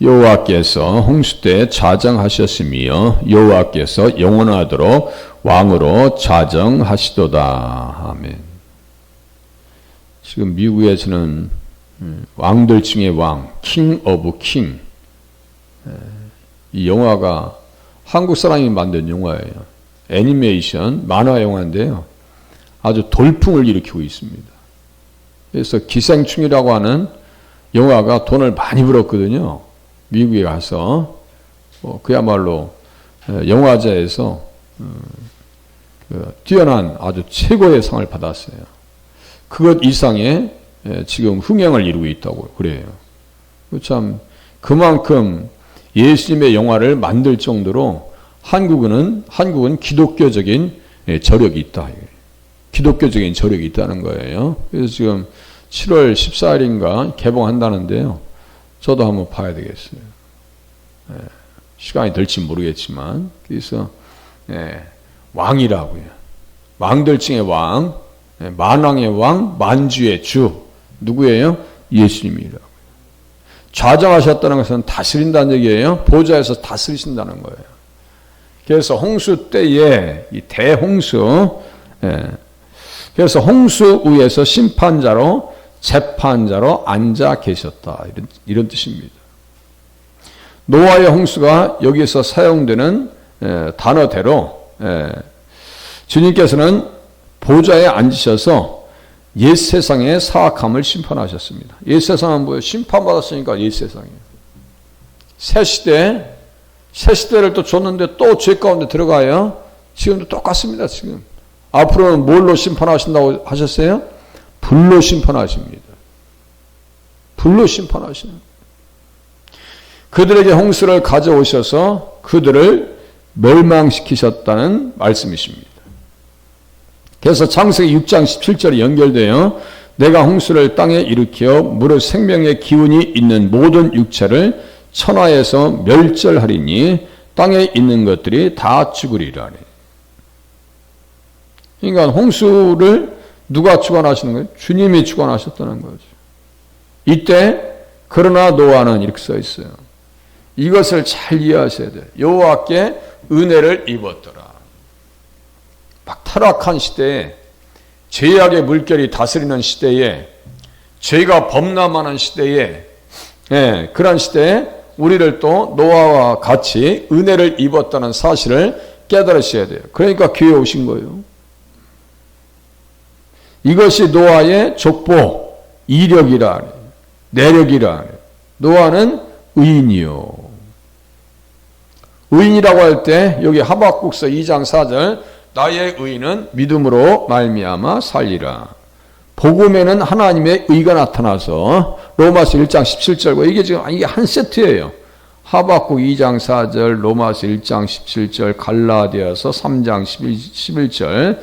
여호와께서 홍수 때 자정하셨으며 여호와께서 영원하도록 왕으로 자정하시도다. 아멘. 지금 미국에서는 음, 왕들 중의 왕, 킹 오브 킹. 이 영화가 한국 사람이 만든 영화예요. 애니메이션 만화 영화인데요. 아주 돌풍을 일으키고 있습니다. 그래서 기생충이라고 하는 영화가 돈을 많이 벌었거든요. 미국에 가서 뭐 그야말로 영화제에서 음, 그 뛰어난 아주 최고의 상을 받았어요. 그것 이상의 지금 흥행을 이루고 있다고 그래요. 참 그만큼 예수님의 영화를 만들 정도로 한국은 한국은 기독교적인 저력이 있다. 기독교적인 저력이 있다는 거예요. 그래서 지금 7월 14일인가 개봉한다는데요. 저도 한번 봐야 되겠어요. 예, 시간이 될지 모르겠지만 그래서 예, 왕이라고요. 왕들 중의 왕, 예, 만왕의 왕, 만주의 주 누구예요? 예수님이라고. 좌정하셨다는 것은 다스린다는 얘기예요. 보좌에서 다스리신다는 거예요. 그래서 홍수 때에 이 대홍수, 예, 그래서 홍수 위에서 심판자로 재판자로 앉아 계셨다. 이런, 이런 뜻입니다. 노아의 홍수가 여기서 사용되는 에, 단어대로 에, 주님께서는 보좌에 앉으셔서 옛 세상의 사악함을 심판하셨습니다. 옛 세상은 뭐예요? 심판받았으니까 옛 세상이에요. 새 시대, 새 시대를 또 줬는데 또 죄 가운데 들어가요. 지금도 똑같습니다, 지금. 앞으로는 뭘로 심판하신다고 하셨어요? 불로 심판하십니다. 불로 심판하시는. 그들에게 홍수를 가져오셔서 그들을 멸망시키셨다는 말씀이십니다. 그래서 창세기 6장 17절이 연결되어 내가 홍수를 땅에 일으켜 물의 생명의 기운이 있는 모든 육체를 천하에서 멸절하리니 땅에 있는 것들이 다 죽으리라. 그러니까 홍수를 누가 주관하시는 거예요? 주님이 주관하셨다는 거죠. 이때 그러나 노아는 이렇게 써 있어요. 이것을 잘 이해하셔야 돼요. 여호와께 은혜를 입었더라. 막 타락한 시대에 죄악의 물결이 다스리는 시대에 죄가 범람하는 시대에 예, 그런 시대에 우리를 또 노아와 같이 은혜를 입었다는 사실을 깨달으셔야 돼요. 그러니까 교회 오신 거예요. 이것이 노아의 족보, 이력이라, 내력이라. 노아는 의인이요. 의인이라고 할 때 여기 하박국서 2장 4절 나의 의인은 믿음으로 말미암아 살리라. 복음에는 하나님의 의가 나타나서 로마서 1장 17절과 이게 지금 이게 한 세트예요. 하박국 2장 4절, 로마서 1장 17절, 갈라디아서 3장 11, 절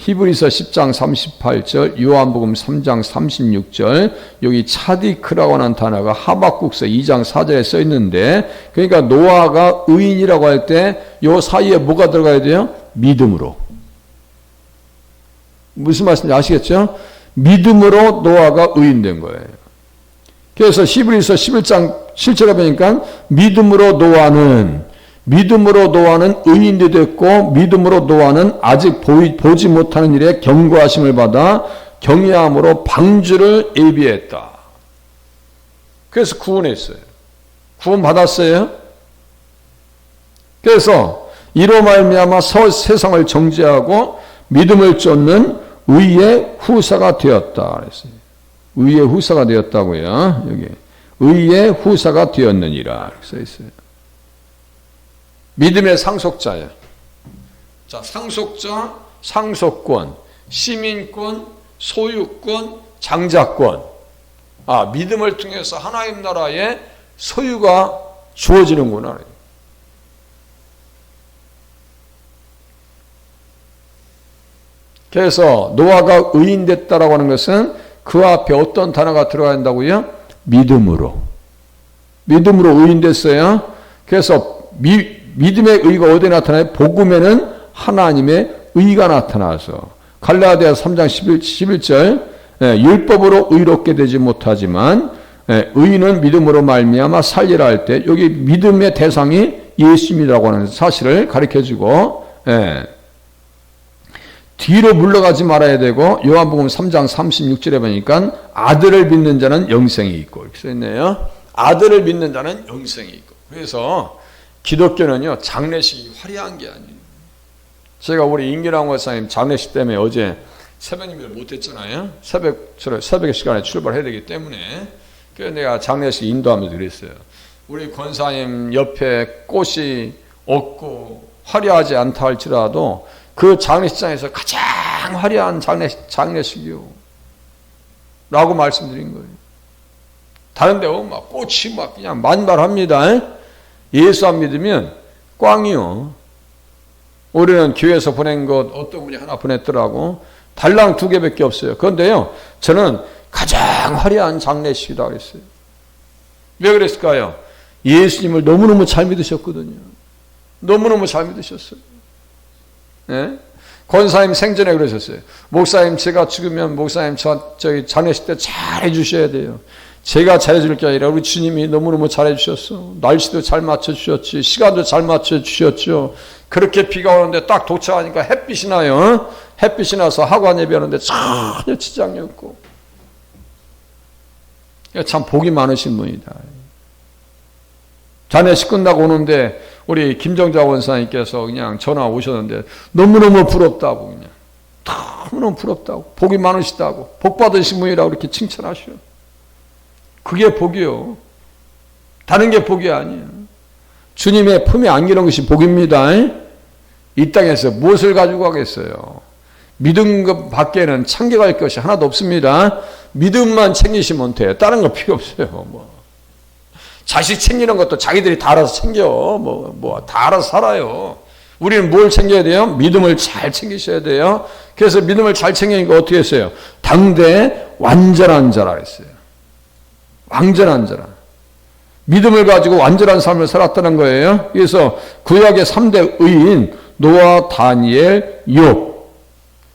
히브리서 10장 38절, 요한복음 3장 36절, 여기 차디크라고 하는 단어가 하박국서 2장 4절에 써 있는데, 그러니까 노아가 의인이라고 할 때, 요 사이에 뭐가 들어가야 돼요? 믿음으로. 무슨 말씀인지 아시겠죠? 믿음으로 노아가 의인된 거예요. 그래서 히브리서 11장 7절에 보니까 믿음으로 노아는 믿음으로 노아는 의인이 됐고 믿음으로 노아는 아직 보이, 보지 못하는 일에 경고하심을 받아 경외함으로 방주를 예비했다. 그래서 구원했어요. 구원 받았어요. 그래서 이로 말미암아 세상을 정죄하고 믿음을 쫓는 의의 후사가 되었다. 그랬어요. 의의 후사가 되었다고요. 여기 의의 후사가 되었느니라 써 있어요. 믿음의 상속자예요. 자, 상속자, 상속권, 시민권, 소유권, 장자권. 아, 믿음을 통해서 하나님 나라의 소유가 주어지는구나. 그래서 노아가 의인 됐다라고 하는 것은 그 앞에 어떤 단어가 들어가 된다고요? 믿음으로. 믿음으로 의인 됐어요. 그래서 미, 믿음의 의가 어디에 나타나요? 복음에는 하나님의 의가 나타나서 갈라디아 3장 11, 11절 예, 율법으로 의롭게 되지 못하지만 예, 의인은 믿음으로 말미암아 살리라 할 때 여기 믿음의 대상이 예수님이라고 하는 사실을 가르쳐 주고 예. 뒤로 물러가지 말아야 되고 요한복음 3장 36절에 보니까 아들을 믿는 자는 영생이 있고 이렇게 써 있네요. 아들을 믿는 자는 영생이 있고. 그래서 기독교는요 장례식이 화려한 게 아니에요. 제가 우리 임기랑 원사님 장례식 때문에 어제 새벽 예배를 못했잖아요. 새벽 새벽 시간에 출발해야 되기 때문에 그래서 내가 장례식 인도하면서 그랬어요. 우리 권사님 옆에 꽃이 없고 화려하지 않다 할지라도 그 장례식장에서 가장 화려한 장례식, 장례식이요. 라고 말씀드린 거예요. 다른 데 오면 막 꽃이 막 그냥 만발합니다. 예수 안 믿으면 꽝이요. 우리는 교회에서 보낸 것 어떤 분이 하나 보냈더라고. 달랑 두 개밖에 없어요. 그런데요, 저는 가장 화려한 장례식이다 그랬어요. 왜 그랬을까요? 예수님을 너무너무 잘 믿으셨거든요. 너무너무 잘 믿으셨어요. 네? 권사님 생전에 그러셨어요. 목사님 제가 죽으면 목사님 저 저기 장례식 때 잘 해 주셔야 돼요. 제가 잘해줄 게 아니라 우리 주님이 너무너무 잘해주셨어. 날씨도 잘 맞춰주셨지. 시간도 잘 맞춰주셨죠. 그렇게 비가 오는데 딱 도착하니까 햇빛이 나요. 햇빛이 나서 학원 예배하는데 전혀 지장이 없고. 참 복이 많으신 분이다. 자네식 끝나고 오는데 우리 김정자 원사님께서 그냥 전화 오셨는데 너무너무 부럽다고 그냥 너무너무 부럽다고 복이 많으시다고 복 받으신 분이라고 이렇게 칭찬하셔. 그게 복이요. 다른 게 복이 아니에요. 주님의 품에 안기는 것이 복입니다. 이 땅에서 무엇을 가지고 가겠어요? 믿음 것 밖에는 챙겨갈 것이 하나도 없습니다. 믿음만 챙기시면 돼요. 다른 거 필요 없어요. 뭐. 자식 챙기는 것도 자기들이 다 알아서 챙겨. 뭐, 뭐, 다 알아서 살아요. 우리는 뭘 챙겨야 돼요? 믿음을 잘 챙기셔야 돼요. 그래서 믿음을 잘 챙기니까 어떻게 했어요? 당대 완전한 자라 했어요. 완전한 자라. 믿음을 가지고 완전한 삶을 살았다는 거예요. 그래서 구약의 3대 의인 노아, 다니엘, 욥.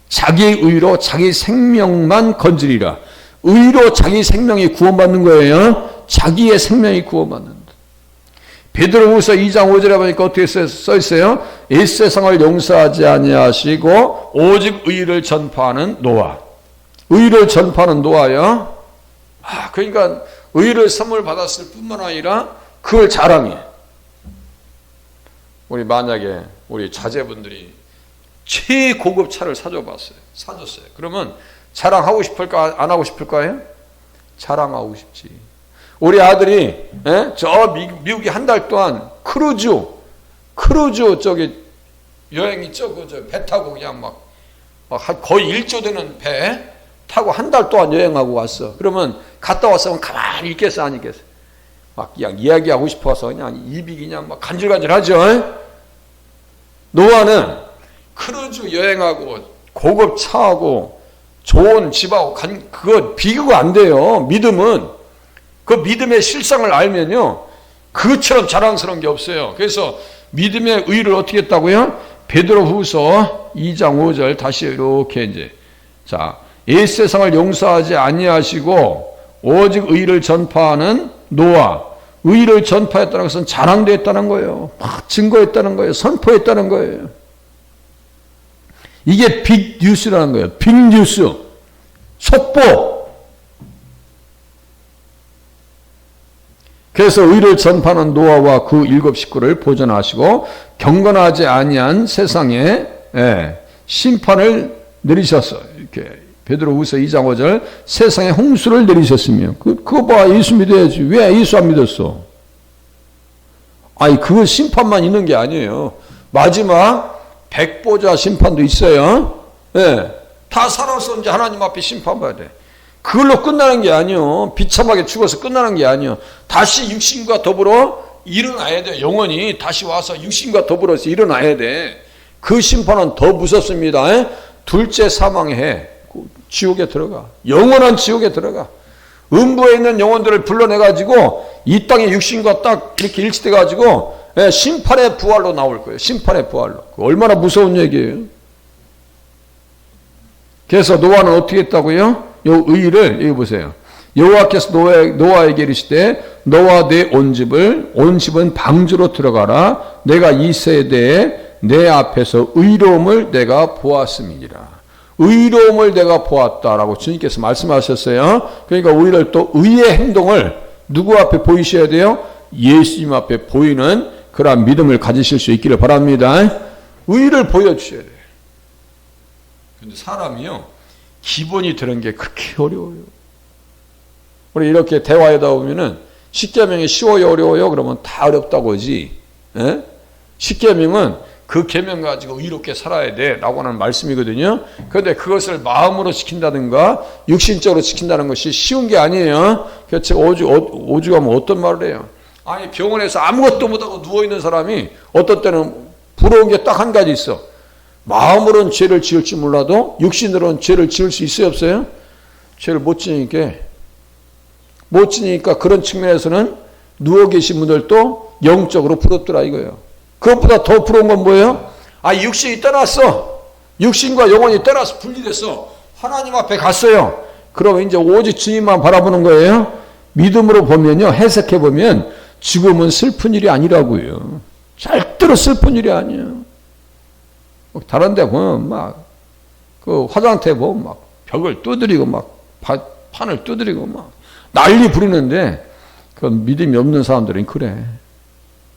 자기 의로 자기 생명만 건지리라. 의로 자기 생명이 구원받는 거예요. 자기의 생명이 구원받는다. 베드로후서 2장 5절에 보니까 어떻게 써 있어요? 이 세상을 용서하지 아니하시고 오직 의를 전파하는 노아. 의를 전파하는 노아요. 아, 그러니까 의를 선물 받았을 뿐만 아니라 그걸 자랑해. 우리 만약에 우리 자제분들이 최고급 차를 사줘봤어요. 사줬어요. 그러면 자랑하고 싶을까 안 하고 싶을까요? 자랑하고 싶지. 우리 아들이 에? 예? 저 미국에 한 달 동안 크루즈 크루즈 저기 여행 있죠 그배 타고 그냥 막, 막 거의 1조 되는 배 타고 한 달 동안 여행하고 왔어 그러면 갔다 왔으면 가만히 있겠어 안 있겠어 막 그냥 이야기하고 싶어서 그냥 입이 그냥 막 간질간질하죠? 노아는 크루즈 여행하고 고급 차하고 좋은 집하고 간, 그거 비교가 안 돼요 믿음은 그 믿음의 실상을 알면요. 그처럼 자랑스러운 게 없어요. 그래서 믿음의 의를 어떻게 했다고요? 베드로 후서 2장 5절 다시 이렇게 이제 자, 이 세상을 용서하지 아니하시고 오직 의를 전파하는 노아 의를 전파했다는 것은 자랑됐다는 거예요. 막 증거했다는 거예요. 선포했다는 거예요. 이게 빅 뉴스라는 거예요. 빅 뉴스. 속보. 그래서 의를 전파하는 노아와 그 일곱 식구를 보존하시고 경건하지 아니한 세상에 예, 심판을 내리셨어. 이렇게 베드로후서 2장 5절 세상에 홍수를 내리셨으며 그 그거 봐 예수 믿어야지 왜 예수 안 믿었어? 아니 그 심판만 있는 게 아니에요. 마지막 백보자 심판도 있어요. 예, 다 살아서 이제 하나님 앞에 심판받아야 돼. 그걸로 끝나는 게 아니요. 비참하게 죽어서 끝나는 게 아니요. 다시 육신과 더불어 일어나야 돼. 영원히 다시 와서 육신과 더불어서 일어나야 돼. 그 심판은 더 무섭습니다. 둘째 사망해. 지옥에 들어가. 영원한 지옥에 들어가. 음부에 있는 영혼들을 불러내가지고 이 땅의 육신과 딱 이렇게 일치돼가지고 심판의 부활로 나올 거예요. 심판의 부활로. 얼마나 무서운 얘기예요. 그래서 노아는 어떻게 했다고요? 요 의를 여기 보세요. 여호와께서 노아, 노아 에게 이르시되 너와 내 온 집을 온 집은 방주로 들어가라 내가 이 세대에 내 앞에서 의로움을 내가 보았음이니라. 의로움을 내가 보았다라고 주님께서 말씀하셨어요. 그러니까 우리를 또 의의 행동을 누구 앞에 보이셔야 돼요? 예수님 앞에 보이는 그러한 믿음을 가지실 수 있기를 바랍니다. 의를 보여주셔야 돼요. 근데 사람이요, 기본이 되는 게 그렇게 어려워요. 우리 이렇게 대화하다 보면은 십계명이 쉬워요, 어려워요? 그러면 다 어렵다고 하지. 예? 십계명은 그 계명 가지고 의롭게 살아야 돼라고 하는 말씀이거든요. 그런데 그것을 마음으로 지킨다든가 육신적으로 지킨다는 것이 쉬운 게 아니에요. 제가 오주 오주가면 어떤 말을 해요? 아니 병원에서 아무것도 못하고 누워 있는 사람이 어떤 때는 부러운 게 딱 한 가지 있어. 마음으로는 죄를 지을지 몰라도 육신으로는 죄를 지을 수 있어요, 없어요? 죄를 못 지니까 못 지니까 그런 측면에서는 누워 계신 분들도 영적으로 부럽더라 이거예요. 그것보다 더 부러운 건 뭐예요? 아, 육신이 떠났어. 육신과 영혼이 떠나서 분리됐어. 하나님 앞에 갔어요. 그러면 이제 오직 주님만 바라보는 거예요. 믿음으로 보면요. 해석해 보면 죽음은 슬픈 일이 아니라고요. 절대로 슬픈 일이 아니에요. 다른 데 보면 막, 그 화장터에 보면 막 벽을 두드리고 막 판을 두드리고 막 난리 부리는데 그 믿음이 없는 사람들은 그래.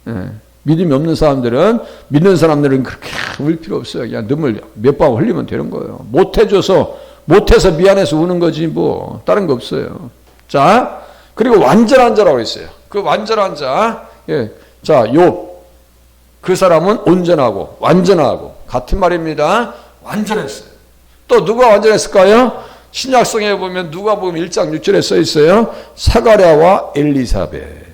예. 믿음이 없는 사람들은 믿는 사람들은 그렇게 울 필요 없어요. 그냥 눈물 몇 방 흘리면 되는 거예요. 못 해줘서 못 해서 미안해서 우는 거지 뭐 다른 거 없어요. 자 그리고 완전한 자라고 있어요. 그 완전한 자, 예, 자 요. 그 사람은 온전하고 완전하고 같은 말입니다. 완전했어요. 또 누가 완전했을까요? 신약성에 보면 누가 보면 1장 6절에 써 있어요. 사가랴와 엘리사벳.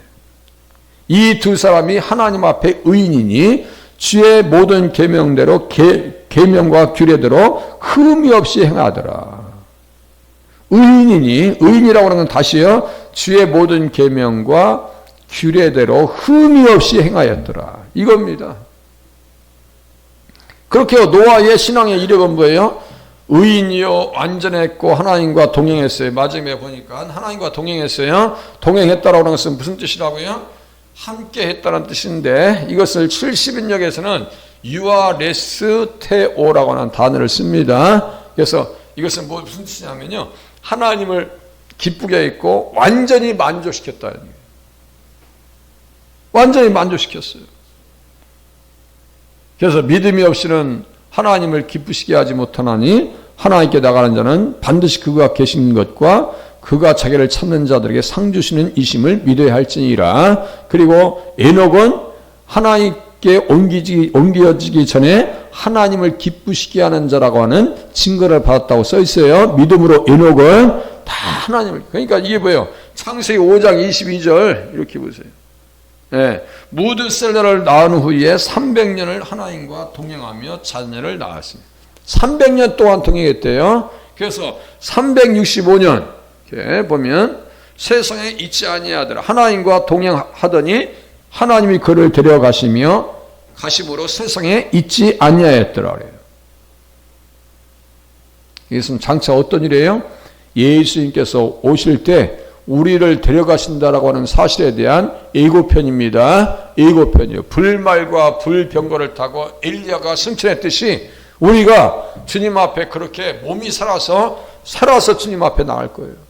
이 두 사람이 하나님 앞에 의인이니 주의 모든 계명대로 계명과 규례대로 흠이 없이 행하더라. 의인이니 의인이라고 하는 건 다시요. 주의 모든 계명과 규례대로 흠이 없이 행하였더라. 이겁니다. 그렇게 노아의 신앙의 이력은 뭐예요? 의인이요 완전했고 하나님과 동행했어요. 마지막에 보니까 하나님과 동행했어요. 동행했다라고 하는 것은 무슨 뜻이라고요? 함께 했다는 뜻인데 이것을 70인역에서는 유아레스테오라고 하는 단어를 씁니다. 그래서 이것은 뭐 무슨 뜻이냐면요. 하나님을 기쁘게 했고 완전히 만족시켰다. 완전히 만족시켰어요. 그래서 믿음이 없이는 하나님을 기쁘시게 하지 못하나니 하나님께 나가는 자는 반드시 그가 계신 것과 그가 자기를 찾는 자들에게 상 주시는 이심을 믿어야 할지니라. 그리고 에녹은 하나님께 옮기지, 옮겨지기 전에 하나님을 기쁘시게 하는 자라고 하는 증거를 받았다고 써 있어요. 믿음으로 에녹은 다 하나님을. 그러니까 이게 뭐예요? 창세기 5장 22절 이렇게 보세요. 예, 무드셀러를 낳은 후에 300년을 하나님과 동행하며 자녀를 낳았습니다. 300년 동안 동행했대요. 그래서 365년 이렇게 보면 세상에 있지 아니하더라. 하나님과 동행하더니 하나님이 그를 데려가시며 가심으로 세상에 있지 아니하였더라 그래요. 이것은 장차 어떤 일이에요? 예수님께서 오실 때 우리를 데려가신다라고 하는 사실에 대한 예고편입니다. 예고편이요. 불말과 불병거를 타고 엘리야가 승천했듯이 우리가 주님 앞에 그렇게 몸이 살아서 살아서 주님 앞에 나갈 거예요.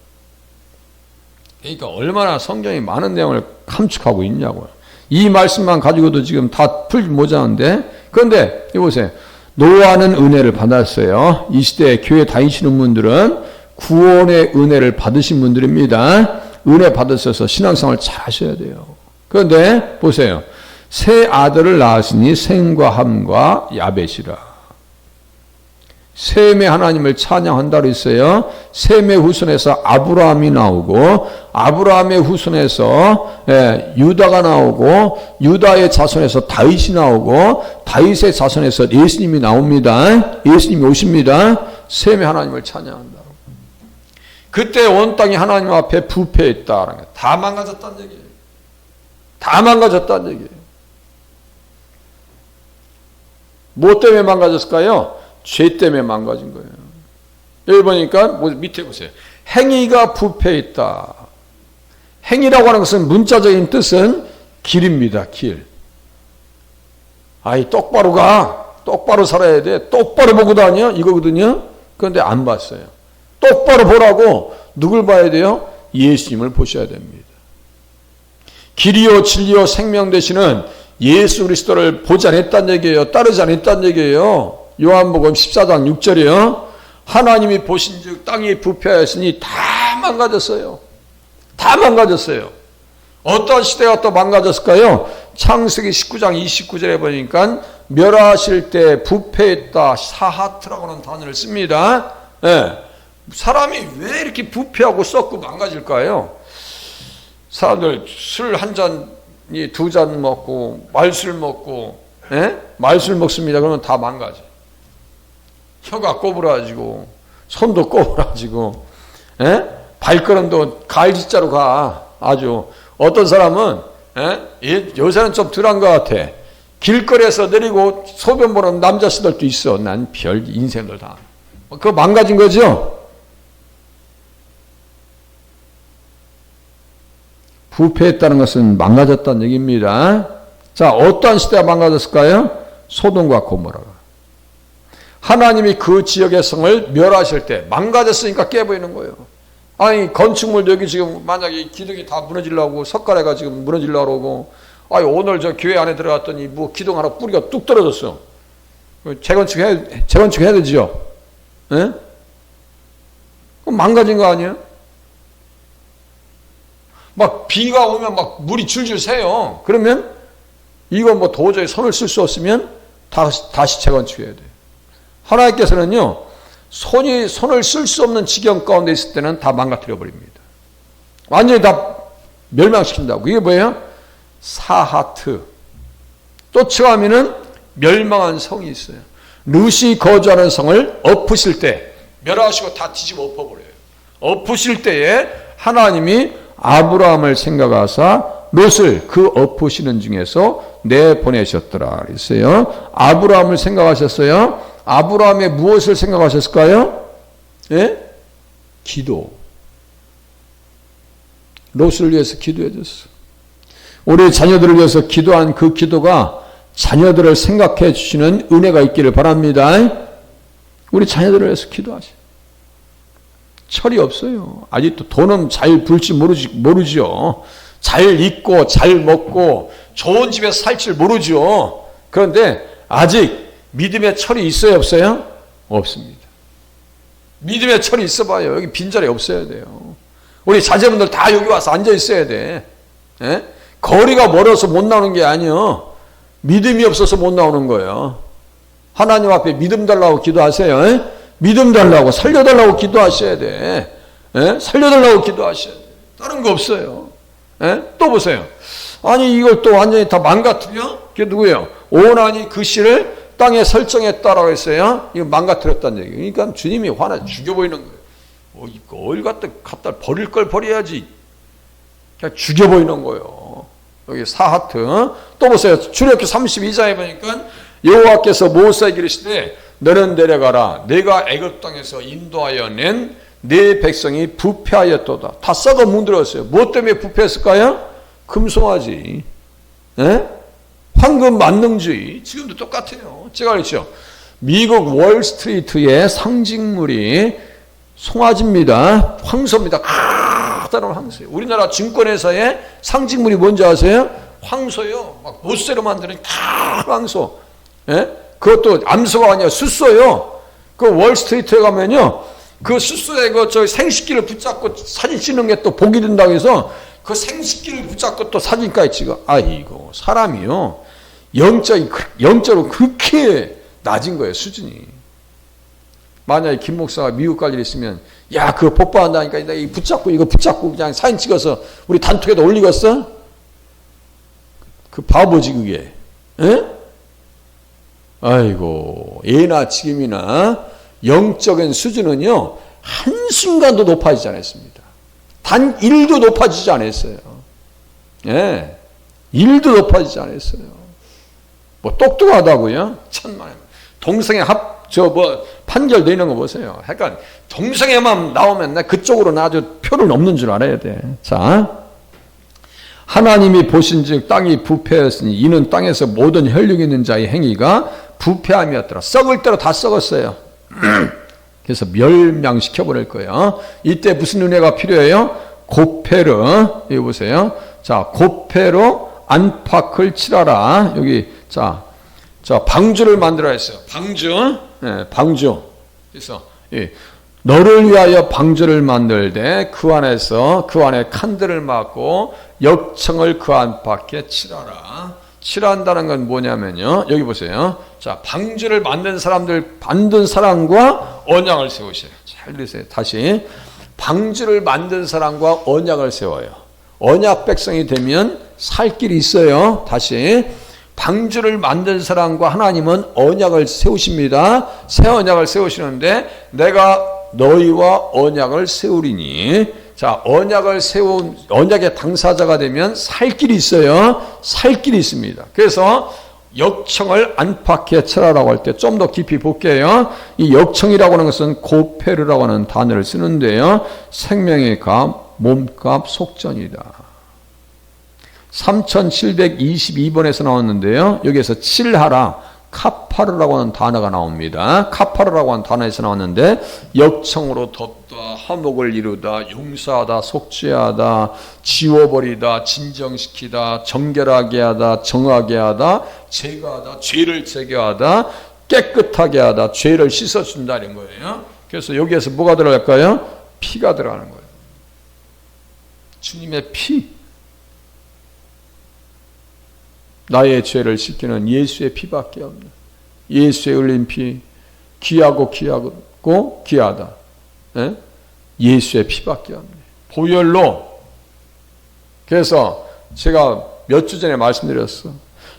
그러니까 얼마나 성경이 많은 내용을 감축하고 있냐고요. 이 말씀만 가지고도 지금 다 풀지 못하는데 그런데 이보세요. 노아는 은혜를 받았어요. 이 시대에 교회 다니시는 분들은 구원의 은혜를 받으신 분들입니다. 은혜 받으셔서 신앙생활 잘 하셔야 돼요. 그런데 보세요. 새 아들을 낳았으니 생과 함과 야벳이라. 셈의 하나님을 찬양한다 그랬어요. 셈의 후손에서 아브라함이 나오고 아브라함의 후손에서 예, 유다가 나오고 유다의 자손에서 다윗이 나오고 다윗의 자손에서 예수님이 나옵니다. 예수님이 오십니다. 셈의 하나님을 찬양한다. 그때 온 땅이 하나님 앞에 부패했다. 다 망가졌다는 얘기예요. 다 망가졌다는 얘기예요. 뭐 때문에 망가졌을까요? 죄 때문에 망가진 거예요. 여기 보니까 뭐 밑에 보세요. 행위가 부패했다. 행위라고 하는 것은 문자적인 뜻은 길입니다. 길. 아이 똑바로 가. 똑바로 살아야 돼. 똑바로 보고 다녀. 이거거든요. 그런데 안 봤어요. 똑바로 보라고 누굴 봐야 돼요? 예수님을 보셔야 됩니다. 길이요 진리요 생명 되시는 예수 그리스도를 보지 않았다는 얘기예요. 따르지 않았다는 얘기예요. 요한복음 14장 6절이요. 하나님이 보신즉 땅이 부패하였으니 다 망가졌어요. 다 망가졌어요. 어떤 시대가 또 망가졌을까요? 창세기 19장 29절에 보니까 멸하실 때 부패했다 사하트라고 하는 단어를 씁니다. 예. 사람이 왜 이렇게 부패하고 썩고 망가질까요? 사람들 술 한 잔이 두 잔 먹고 말술 먹고 예? 말술 먹습니다. 그러면 다 망가져. 혀가 꼬부라지고 손도 꼬부라지고 예? 발걸음도 갈짓자로 가. 아주 어떤 사람은 예? 요새는 좀 덜한 것 같아. 길거리에서 내리고 소변 보는 남자들도 있어. 난 별 인생들 다. 그거 망가진 거죠? 부패했다는 것은 망가졌다는 얘기입니다. 자, 어떠한 시대가 망가졌을까요? 소돔과 고모라가. 하나님이 그 지역의 성을 멸하실 때 망가졌으니까 깨 보이는 거예요. 아니 건축물도 여기 지금 만약에 기둥이 다 무너지려고 석가래가 지금 무너지려고 그러고 아니 오늘 저 교회 안에 들어갔더니 뭐 기둥 하나 뿌리가 뚝 떨어졌어. 재건축 해 재건축 해야 되죠. 예? 그럼 망가진 거 아니에요? 막 비가 오면 막 물이 줄줄 새요. 그러면 이거 뭐 도저히 손을 쓸 수 없으면 다시, 다시 재건축해야 돼. 하나님께서는요, 손이, 손을 쓸 수 없는 지경 가운데 있을 때는 다 망가뜨려 버립니다. 완전히 다 멸망시킨다고. 이게 뭐예요? 사하트. 또 처음에는 멸망한 성이 있어요. 루시 거주하는 성을 엎으실 때, 멸하시고 다 뒤집어 엎어버려요. 엎으실 때에 하나님이 아브라함을 생각하사 롯을 그 엎으시는 중에서 내보내셨더라 그랬어요. 아브라함을 생각하셨어요. 아브라함의 무엇을 생각하셨을까요? 예? 기도. 롯을 위해서 기도해 줬어. 우리 자녀들을 위해서 기도한 그 기도가 자녀들을 생각해 주시는 은혜가 있기를 바랍니다. 우리 자녀들을 위해서 기도하시. 철이 없어요. 아직도 돈은 잘 불지 모르지, 모르죠. 잘 입고, 잘 먹고, 좋은 집에서 살줄 모르죠. 그런데 아직 믿음의 철이 있어요, 없어요? 없습니다. 믿음의 철이 있어 봐요. 여기 빈자리 없어야 돼요. 우리 자제분들 다 여기 와서 앉아 있어야 돼. 예? 거리가 멀어서 못 나오는 게 아니요. 믿음이 없어서 못 나오는 거예요. 하나님 앞에 믿음 달라고 기도하세요. 예? 믿음 달라고 살려달라고 기도하셔야 돼. 예? 살려달라고 기도하셔야 돼. 다른 거 없어요. 예? 또 보세요. 아니 이걸 또 완전히 다 망가뜨려? 그게 누구예요? 오난이 그 씨를 땅에 설정했다라고 했어요. 이거 망가뜨렸다는 얘기. 그러니까 주님이 화나 죽여 보이는 거예요. 어, 어디 갖다 갖다 버릴 걸 버려야지. 그냥 죽여 보이는 거예요. 여기 사하트. 또 보세요. 출애굽기 32장에 보니까 여호와께서 모세에게 이르시되 너는 내려가라. 내가 애굽 땅에서 인도하여 낸내 백성이 부패하였도다. 다 썩어 문드렸어요. 뭐 때문에 부패했을까요? 금송아지. 예? 황금 만능주의. 지금도 똑같아요. 제가 그랬죠. 미국 월스트리트의 상징물이 송아지입니다. 황소입니다. 커다란 황소예요. 우리나라 증권회사의 상징물이 뭔지 아세요? 황소요. 막 못새로 만드는 큰 황소. 예? 그것도 암소가 아니라 숫소요. 그 월스트리트에 가면요. 그 숫소에 그저 생식기를 붙잡고 사진 찍는 게 또 복이 된다고 해서 그 생식기를 붙잡고 또 사진까지 찍어. 아이고, 사람이요. 영적이, 영적으로 그렇게 낮은 거예요, 수준이. 만약에 김 목사가 미국 갈 일 있으면, 야, 그거 복받한다니까, 내가 이 붙잡고, 이거 붙잡고 그냥 사진 찍어서 우리 단톡에도 올리겠어? 그 바보지, 그게. 에? 아이고, 예나 지금이나 영적인 수준은요, 한순간도 높아지지 않았습니다. 단 1도 높아지지 않았어요. 예. 1도 높아지지 않았어요. 뭐 똑똑하다고요? 천만 동성애 합 저 뭐 판결 내는 거 보세요. 그러니까 동성애만 나오면 나 그쪽으로 나 아주 표를 넘는 줄 알아야 돼. 자, 하나님이 보신즉 땅이 부패했으니 이는 땅에서 모든 혈육 있는 자의 행위가 부패함이었더라. 썩을 대로 다 썩었어요. 그래서 멸망시켜 버릴 거예요. 이때 무슨 은혜가 필요해요? 고페르 여기 보세요. 자, 고페로 안팎을 칠하라. 여기 자, 자 방주를 만들어 했어요. 방주, 예, 방주. 그래서 예, 너를 위하여 방주를 만들되 그 안에서 그 안에 칸들을 막고 역청을 그 안팎에 칠하라. 칠한다는 건 뭐냐면요. 여기 보세요. 자, 방주를 만든 사람들 만든 사람과 언약을 세우세요. 잘 들으세요. 다시 방주를 만든 사람과 언약을 세워요. 언약 백성이 되면 살 길이 있어요. 다시 방주를 만든 사람과 하나님은 언약을 세우십니다. 새 언약을 세우시는데 내가 너희와 언약을 세우리니 자, 언약을 세운 언약의 당사자가 되면 살 길이 있어요. 살 길이 있습니다. 그래서 역청을 안팎에 철하라고 할 때 좀 더 깊이 볼게요. 이 역청이라고 하는 것은 고페르라고 하는 단어를 쓰는데요. 생명의 값, 몸값, 속전이다. 3722번에서 나왔는데요. 여기에서 칠하라, 카파르라고 하는 단어가 나옵니다. 카파르라고 하는 단어에서 나왔는데 역청으로 덮다, 화목을 이루다, 용서하다, 속죄하다, 지워버리다, 진정시키다, 정결하게 하다, 정하게 하다, 제거하다, 죄를 제거하다, 깨끗하게 하다, 죄를 씻어준다는 거예요. 그래서 여기에서 뭐가 들어갈까요? 피가 들어가는 거예요. 주님의 피. 나의 죄를 씻기는 예수의 피밖에 없는 예수의 흘린 피 귀하고 귀하고 귀하다. 예? 예수의 피밖에 없네. 보혈로. 그래서 제가 몇 주 전에 말씀드렸어.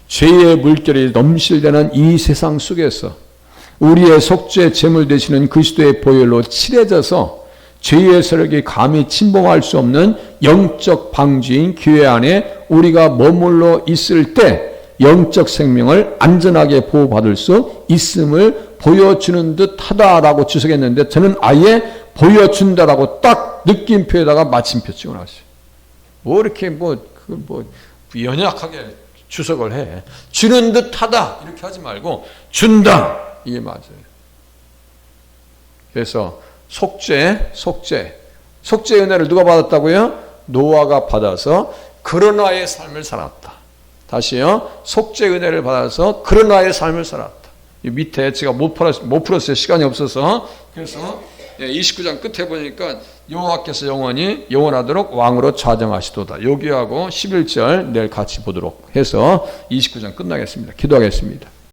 죄의 물결이 넘실대는 이 세상 속에서 우리의 속죄 제물 되시는 그리스도의 보혈로 칠해져서 죄의 세력이 감히 침범할 수 없는 영적 방주인 교회 안에 우리가 머물러 있을 때 영적 생명을 안전하게 보호받을 수 있음을 보여주는 듯 하다라고 주석했는데 저는 아예 보여준다라고 딱 느낌표에다가 마침표 찍어놨어요. 뭐 이렇게 뭐, 그 뭐, 연약하게 주석을 해. 주는 듯 하다. 이렇게 하지 말고, 준다. 이게 맞아요. 그래서, 속죄, 속죄. 속죄 은혜를 누가 받았다고요? 노아가 받아서 그러나의 삶을 살았다. 다시요. 속죄 은혜를 받아서 그러나의 삶을 살았다. 이 밑에 제가 못, 풀었, 못 풀었어요. 시간이 없어서. 그래서 29장 끝에 보니까 여호와께서 영원히 영원하도록 왕으로 좌정하시도다. 여기하고 11절 내일 같이 보도록 해서 29장 끝나겠습니다. 기도하겠습니다.